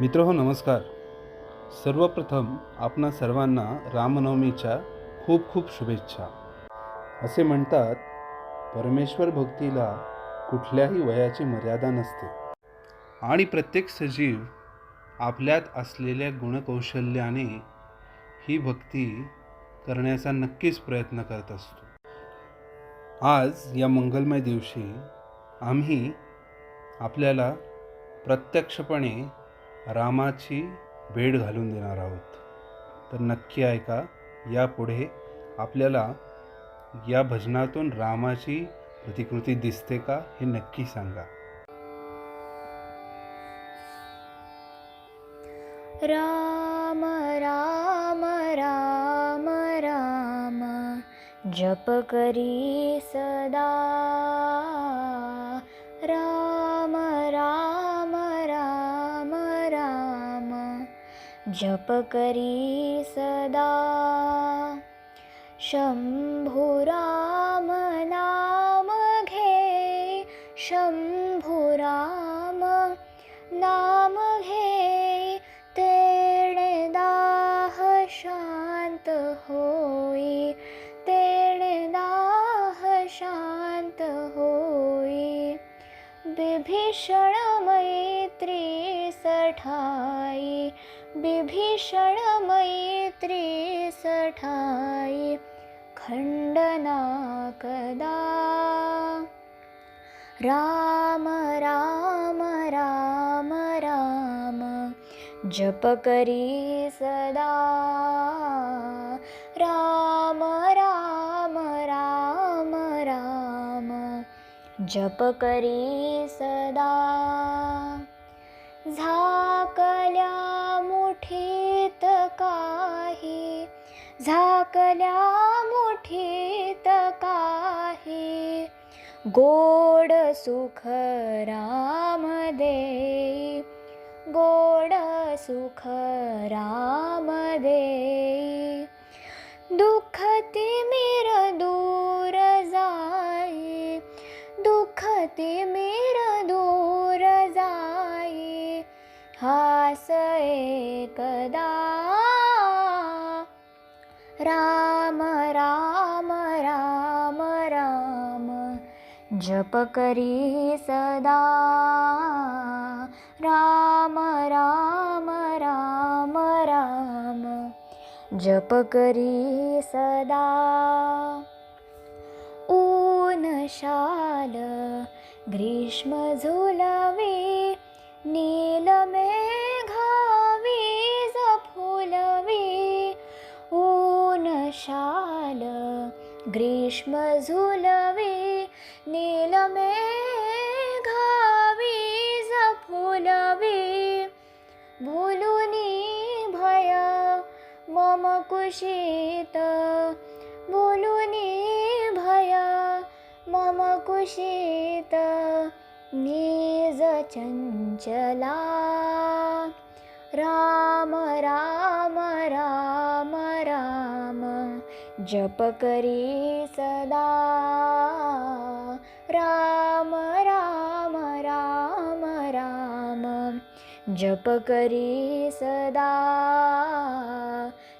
मित्र हो नमस्कार. सर्वप्रथम आपणा सर्वांना रामनवमीच्या खूप खूप शुभेच्छा. असे म्हणतात परमेश्वर भक्तीला कुठल्याही वयाची मर्यादा नसते. आणि प्रत्येक सजीव आपल्यात असलेल्या गुणकौशल्याने ही भक्ती करण्याचा नक्कीच प्रयत्न करत असतो. आज या मंगलमय दिवशी आम्ही आपल्याला प्रत्यक्षपणे रामाची भेट घालून देणार आहोत. तर नक्की ऐका यापुढे आपल्याला या भजनातून रामाची प्रतिकृती दिसते का हे नक्की सांगा. राम राम राम राम जप करी सदा. जप करी सदा। शंभु राम नाम घे। शंभु राम नाम घे। तेणे दाह शांत होई। तेणे दाह शांत होई। मैत्री मैत्री सठाई खंडना कदा राम राम राम राम जप करी सदा। राम राम राम राम जप करी सदा झाकल्या मुठीत काही झाकल्या मुठीत काही. गोड सुख राम दे गोड सुख राम दे. दुःख तिमिर दूर जाई दुःख राम राम राम राम। जप करी सदा। राम राम राम राम। जप करी सदा। ऊन शाल ग्रीष्म झुलवे नील ग्रीष्म झुलवे नील मेघावी फुलवी भुलुनी भय मम कुशीत। भुलुनी भय मम कुशीत। निज चञ्चला राम राम जप करी सदा. राम राम राम राम. जप करी सदा.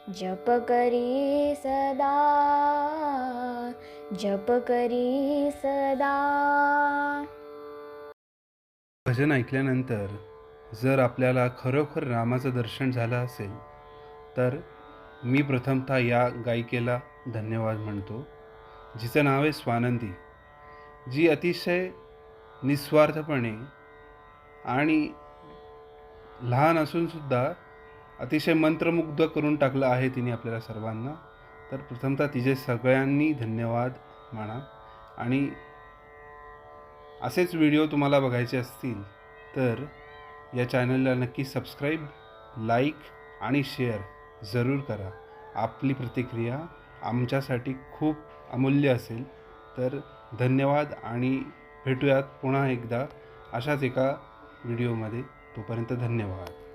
जप करी सदा. जप करी सदा. भजन ऐकल्यानंतर जर आपल्याला खरोखर रामाचं दर्शन झालं असेल तर मी प्रथमतः या गायिकेला धन्यवाद म्हणतो जिचं नाव आहे स्वानंदी जी अतिशय निस्वार्थपणे आणि लहान असूनसुद्धा अतिशय मंत्रमुग्ध करून टाकलं आहे तिने आपल्याला सर्वांना. तर प्रथमतः तिचे सगळ्यांनी धन्यवाद म्हणा. आणि असेच व्हिडिओ तुम्हाला बघायचे असतील तर या चॅनलला नक्की सबस्क्राईब लाईक आणि शेअर जरूर करा. आपली प्रतिक्रिया आमच्यासाठी खूप अमूल्य असेल. तर धन्यवाद आणि भेटूयात पुन्हा एकदा अशाच एका व्हिडिओमध्ये. तोपर्यंत धन्यवाद.